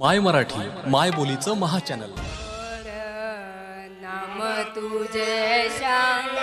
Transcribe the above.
माय मराठी माय बोलीचं महाचॅनल नाम तुझे श्याम